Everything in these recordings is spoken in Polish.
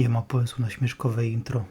Nie ma pomysłu na śmieszkowe intro.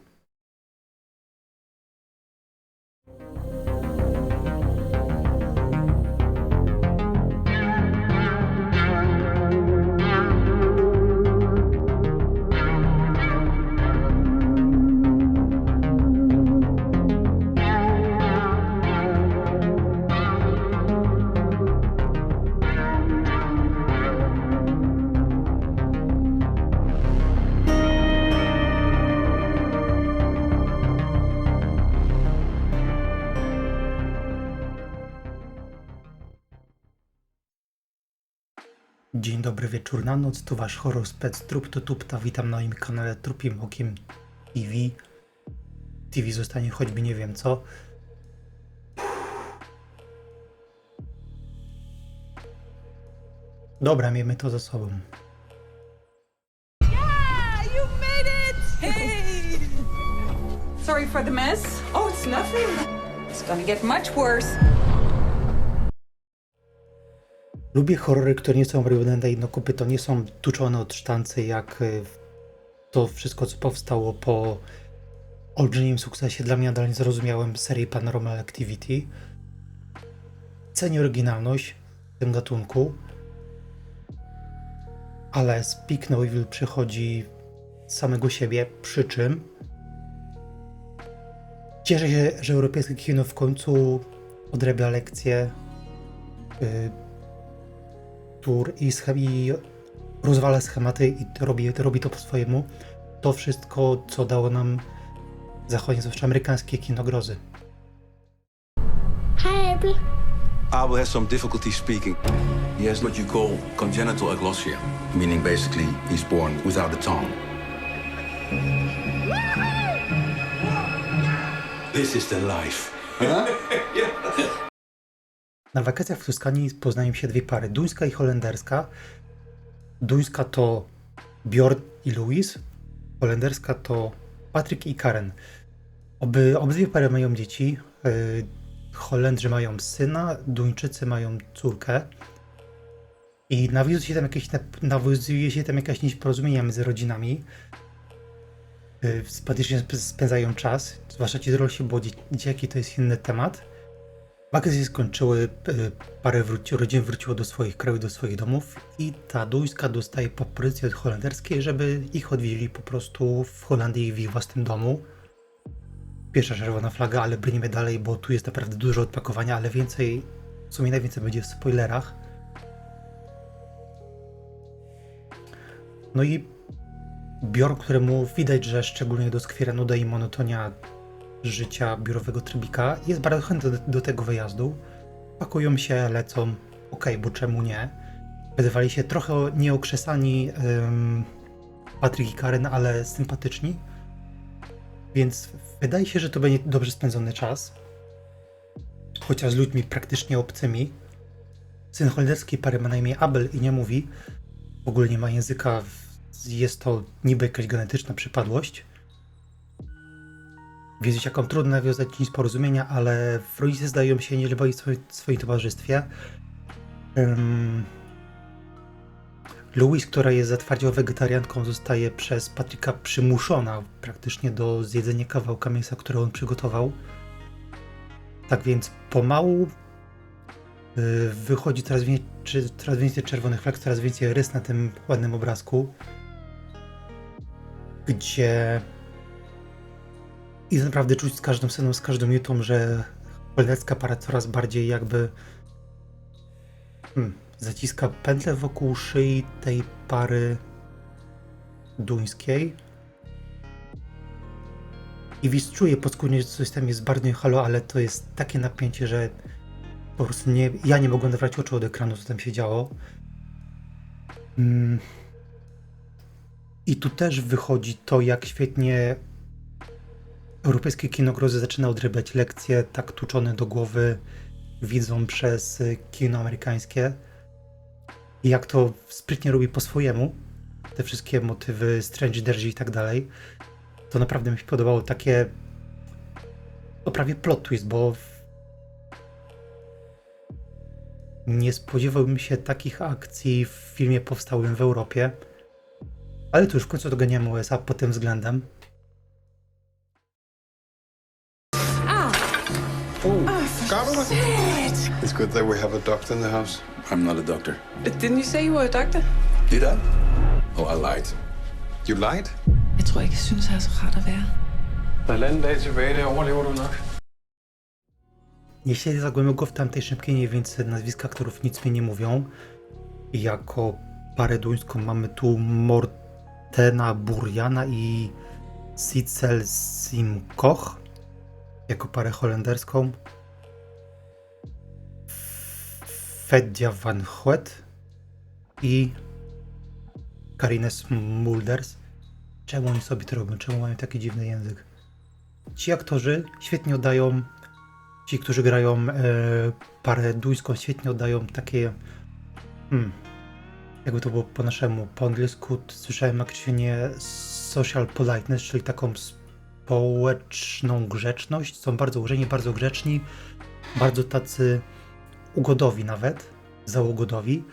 Dobry, wieczór na noc, tu wasz horror spec Trup to Tupta, witam na moim kanale Trupim Okiem TV. TV zostanie choćby nie wiem co. Dobra, miejmy to za sobą. Ah, you made it! Hey! Sorry for the mess. Oh, it's nothing. It's gonna get much worse. Lubię horrory, które nie są robione na jedno nie są tuczone od sztancy jak y, to wszystko, co powstało po olbrzymim sukcesie dla mnie nadal niezrozumiałym serii Paranormal Activity. Cenię oryginalność w tym gatunku, ale Speak No Evil przychodzi z samego siebie, przy czym cieszę się, że europejskie kino w końcu odrabia lekcje y, tur i, i rozwala schematy i to robi, to robi to po swojemu. To wszystko, co dało nam zachodnie, zwłaszcza amerykańskie kino grozy. Hi, Abby. Abel has some difficulty speaking. He has what you call congenital aglossia, meaning basically he's born without a tongue. This is the life. Na wakacjach w Toskanii poznają się dwie pary, duńska i holenderska. Duńska to Björn i Louis, holenderska to Patryk i Karen. Oby, obydwie pary mają dzieci. Yy, Holendrzy mają syna, Duńczycy mają córkę. I nawiązuje się tam jakieś, nawiązuje się tam jakaś nić porozumienia między rodzinami. Yy, spędzają czas, zwłaszcza ci dorośli, bo dzie- dzieciaki to jest inny temat. Wakacje się skończyły, y, parę wróci, rodzin wróciło do swoich krajów, do swoich domów i ta duńska dostaje propozycję od holenderskiej, żeby ich odwiedzili po prostu w Holandii w ich własnym domu. Pierwsza czerwona flaga, ale brniemy dalej, bo tu jest naprawdę dużo odpakowania, ale więcej, w sumie najwięcej będzie w spoilerach. No i Bjorn, któremu widać, że szczególnie doskwiera nuda i monotonia życia biurowego trybika jest bardzo chętny do, do tego wyjazdu. Pakują się, lecą. Okej, bo czemu nie? Wydawali się trochę nieokrzesani um, Patryk i Karen, ale sympatyczni. Więc wydaje się, że to będzie dobrze spędzony czas. Chociaż z ludźmi praktycznie obcymi. Syn holenderskiej pary ma na imię Abel i nie mówi. W ogóle nie ma języka. Jest to niby jakaś genetyczna przypadłość wiedzieć, jaką trudno nawiązać nić porozumienia, ale rodzice zdają się nie lubić w swoim, towarzystwie. Um, Louise, która jest zatwardziałą wegetarianką, zostaje przez Patryka przymuszona praktycznie do zjedzenia kawałka mięsa, które on przygotował. Tak więc pomału y, wychodzi coraz więcej, coraz więcej czerwonych flag, coraz więcej rys na tym ładnym obrazku, gdzie i naprawdę czuć z każdą sceną, z każdą minutą, że holenderska para coraz bardziej jakby hmm, zaciska pętlę wokół szyi tej pary duńskiej. I widz czuje podskórnie, że coś tam jest bardziej halo, ale to jest takie napięcie, że po prostu nie, ja nie mogłem odebrać oczu od ekranu, co tam się działo. Mm. I tu też wychodzi to, jak świetnie europejskie kino grozy zaczyna odrywać lekcje tak tuczone do głowy widzą przez kino amerykańskie. I jak to sprytnie robi po swojemu, te wszystkie motywy Strange Derzi i tak dalej, to naprawdę mi się podobało takie to prawie plot twist, bo nie spodziewałbym się takich akcji w filmie powstałym w Europie. Ale tu już w końcu doganiamy USA pod tym względem. It's good that we have a doctor in the house. I'm not a doctor. But didn't you say you were a doctor? Did I? Oh, I lied. You lied? Jeg tror ikke, jeg synes, det er så rart at være. Der er dag tilbage, det overlever du nok. Nie siedzę za głęboko w tamtej szybkinie, więc nazwiska aktorów nic mi nie mówią. Jako parę duńską mamy tu Mortena Burjana i Sitzel Simkoch. Jako parę holenderską. Fedja van Hoet i Karines Mulders. Czemu oni sobie to robią? Czemu mają taki dziwny język? Ci aktorzy świetnie oddają ci, którzy grają e, parę duńską, świetnie oddają takie. Hmm, jakby to było po naszemu, po angielsku słyszałem określenie social politeness, czyli taką społeczną grzeczność. Są bardzo urzędni, bardzo grzeczni, bardzo tacy ugodowi nawet, załogodowi,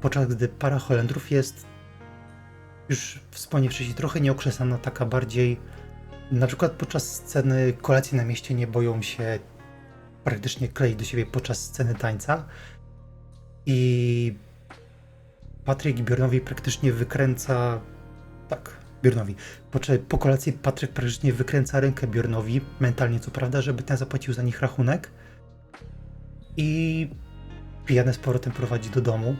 podczas gdy para Holendrów jest już wspomniałem wcześniej, trochę nieokrzesana, taka bardziej na przykład podczas sceny kolacji na mieście nie boją się praktycznie kleić do siebie podczas sceny tańca. I Patryk Bjornowi praktycznie wykręca. Tak, Bjornowi. Po, kolacji Patryk praktycznie wykręca rękę Bjornowi, mentalnie co prawda, żeby ten zapłacił za nich rachunek. I pijany z powrotem prowadzi do domu.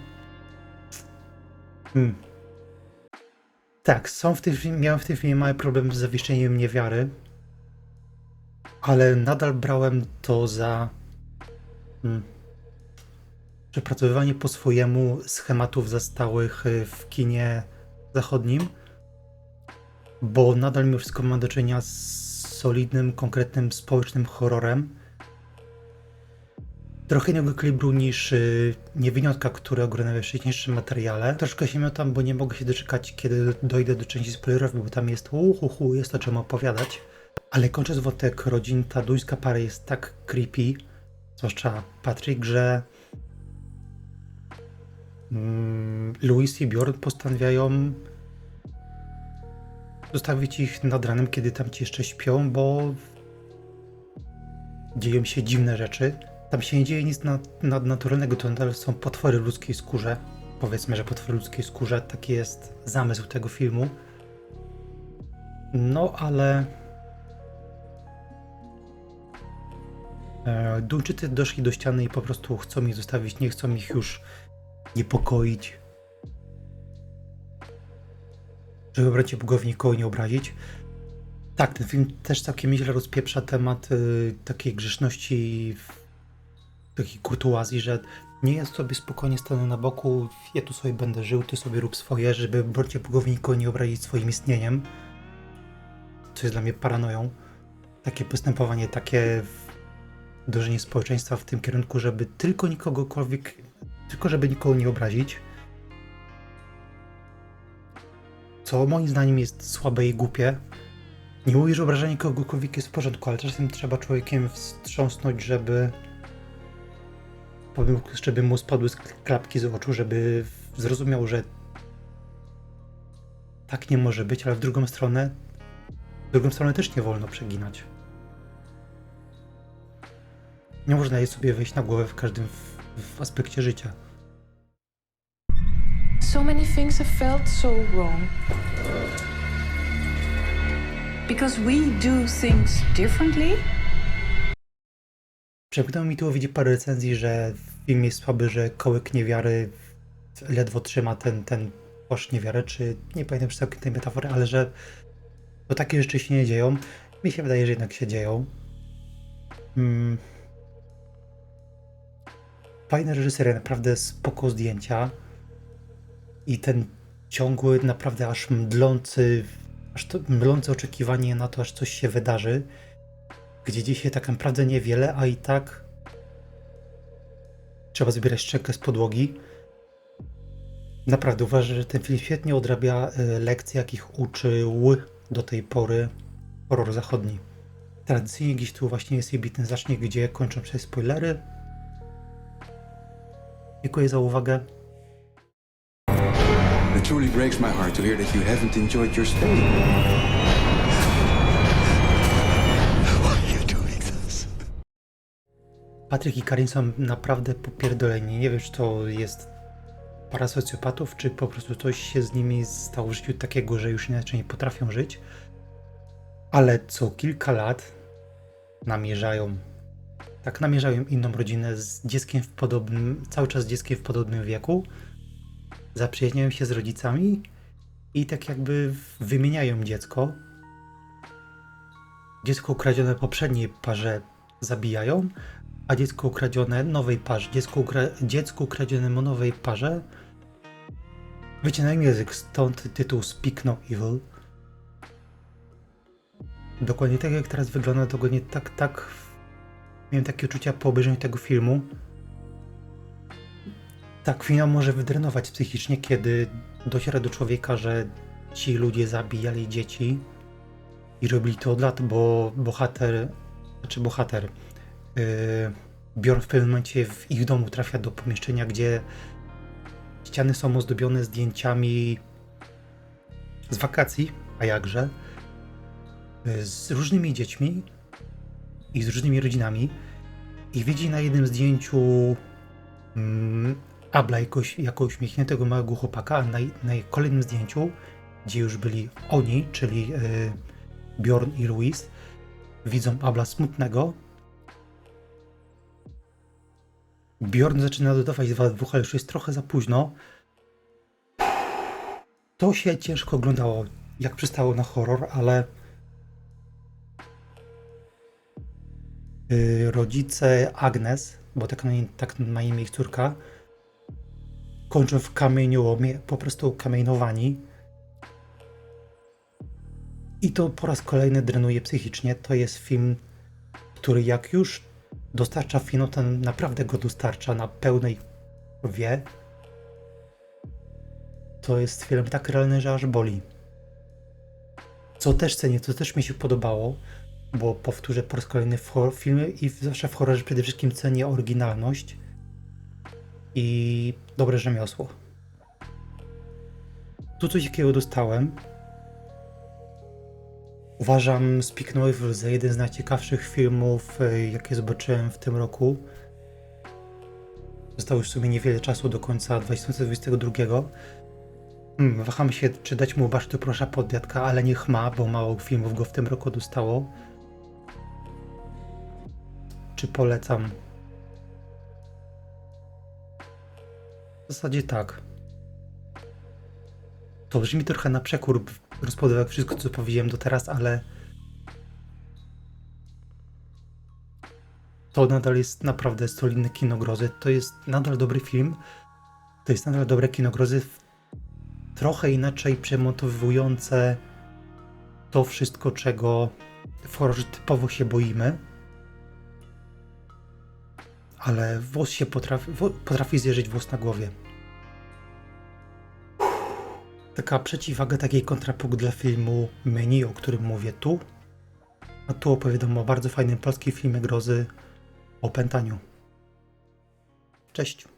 Hmm. Tak, są w tym miałem w tym filmie mały problem z zawieszeniem mnie wiary ale nadal brałem to za hmm, przepracowywanie po swojemu schematów zastałych y, w kinie zachodnim, bo nadal mimo wszystko mam do czynienia z solidnym, konkretnym, społecznym horrorem. Trochę innego kalibru niż y, Niewiniątka, które oglądałem w wcześniejszym materiale. Troszkę się miotam, bo nie mogę się doczekać, kiedy dojdę do części spoilerowej, bo tam jest uhuhu, jest o czym opowiadać. Ale kończąc wątek rodzin, ta duńska para jest tak creepy, zwłaszcza Patrick, że mm, Louis i Bjorn postanawiają zostawić ich nad ranem, kiedy tam ci jeszcze śpią, bo dzieją się dziwne rzeczy. Tam się nie dzieje nic nad, nadnaturalnego, to nadal są potwory ludzkiej skórze. Powiedzmy, że potwory ludzkiej skórze, taki jest zamysł tego filmu. No, ale E, Duńczycy doszli do ściany i po prostu chcą ich zostawić, nie chcą ich już niepokoić. Żeby bracie bogowie nikogo nie obrazić. Tak, ten film też całkiem nieźle rozpieprza temat y, takiej grzeszności, takiej kurtuazji, że nie jest sobie spokojnie stanę na boku, ja tu sobie będę żył, ty sobie rób swoje, żeby bracie bogowie nikogo nie obrazić swoim istnieniem. Co jest dla mnie paranoją. Takie postępowanie, takie dążenie społeczeństwa w tym kierunku, żeby tylko nikogokolwiek, tylko żeby nikogo nie obrazić. Co moim zdaniem jest słabe i głupie. Nie mówię, że obrażanie kogokolwiek jest w porządku, ale czasem trzeba człowiekiem wstrząsnąć, żeby powiem, żeby mu spadły klapki z oczu, żeby zrozumiał, że tak nie może być, ale w drugą stronę w drugą stronę też nie wolno przeginać. Nie można jej sobie wejść na głowę w każdym w, w aspekcie życia. So many things have felt so wrong. Because we do things differently? Przemknęło mi tu widzi parę recenzji, że film jest słaby, że kołek niewiary ledwo trzyma ten, ten płaszcz niewiary, czy nie pamiętam całkiem tej metafory, ale że to takie rzeczy się nie dzieją. Mi się wydaje, że jednak się dzieją. Mm. Fajna reżyseria, naprawdę spoko zdjęcia. I ten ciągły, naprawdę aż mdlący, aż to mdlące oczekiwanie na to, aż coś się wydarzy gdzie dzisiaj tak naprawdę niewiele, a i tak trzeba zbierać szczękę z podłogi. Naprawdę uważam, że ten film świetnie odrabia y, lekcje, jakich uczył do tej pory horror zachodni. Tradycyjnie gdzieś tu właśnie jest jej ten zacznie, gdzie kończą się spoilery. Dziękuję za uwagę. Truly breaks my heart to hear that you haven't enjoyed your stay. Are you doing this? Patryk i Karin są naprawdę popierdoleni. Nie wiem, czy to jest para socjopatów, czy po prostu coś się z nimi stało w życiu takiego, że już inaczej nie potrafią żyć. Ale co kilka lat namierzają, tak namierzają inną rodzinę z dzieckiem w podobnym, cały czas dzieckiem w podobnym wieku. Zaprzyjaźniają się z rodzicami i tak jakby wymieniają dziecko. Dziecko ukradzione poprzedniej parze zabijają, a dziecko ukradzione nowej parze, dziecko, ukra dziecku ukradzionemu nowej parze wycinają język, stąd tytuł Speak No Evil. Dokładnie tak jak teraz wygląda, dokładnie tak, tak miałem takie uczucia po obejrzeniu tego filmu. Tak finał może wydrenować psychicznie, kiedy dociera do człowieka, że ci ludzie zabijali dzieci i robili to od lat, bo bohater, znaczy bohater, yy, Bjorn w pewnym momencie w ich domu trafia do pomieszczenia, gdzie ściany są ozdobione zdjęciami z wakacji, a jakże, yy, z różnymi dziećmi i z różnymi rodzinami. I widzi na jednym zdjęciu mm, Abla jakoś, jako uśmiechniętego małego chłopaka, a na, na kolejnym zdjęciu, gdzie już byli oni, czyli yy, Bjorn i Louis, widzą Abla smutnego. Bjorn zaczyna dodawać dwa dwóch, ale już jest trochę za późno. To się ciężko oglądało, jak przystało na horror, ale yy, rodzice Agnes, bo tak na, tak ma imię ich córka, kończą w kamieniołomie, po prostu kamienowani. I to po raz kolejny drenuje psychicznie. To jest film, który jak już dostarcza finał, to naprawdę go dostarcza na pełnej wie. To jest film tak realny, że aż boli. Co też cenię, co też mi się podobało, bo powtórzę po raz kolejny filmie i zawsze w horrorze przede wszystkim cenię oryginalność i dobre rzemiosło. Tu coś takiego dostałem. Uważam Speak No Evil za jeden z najciekawszych filmów, e, jakie zobaczyłem w tym roku. Zostało już w sumie niewiele czasu do końca 2022. Hmm, waham się, czy dać mu baszty prosza podwiadka, ale niech ma, bo mało filmów go w tym roku dostało. Czy polecam? W zasadzie tak. To brzmi trochę na przekór, uwagę wszystko, co powiedziałem do teraz, ale to nadal jest naprawdę solidne kino grozy. To jest nadal dobry film. To jest nadal dobre kino grozy. Trochę inaczej przemontowujące to wszystko, czego w horrorze typowo się boimy. Ale włos się potrafi, potrafi zjeżyć włos na głowie taka przeciwwaga, taki kontrapunkt dla filmu Menu, o którym mówię tu. A tu opowiadam o bardzo fajnym polskim filmie grozy o pętaniu. Cześć.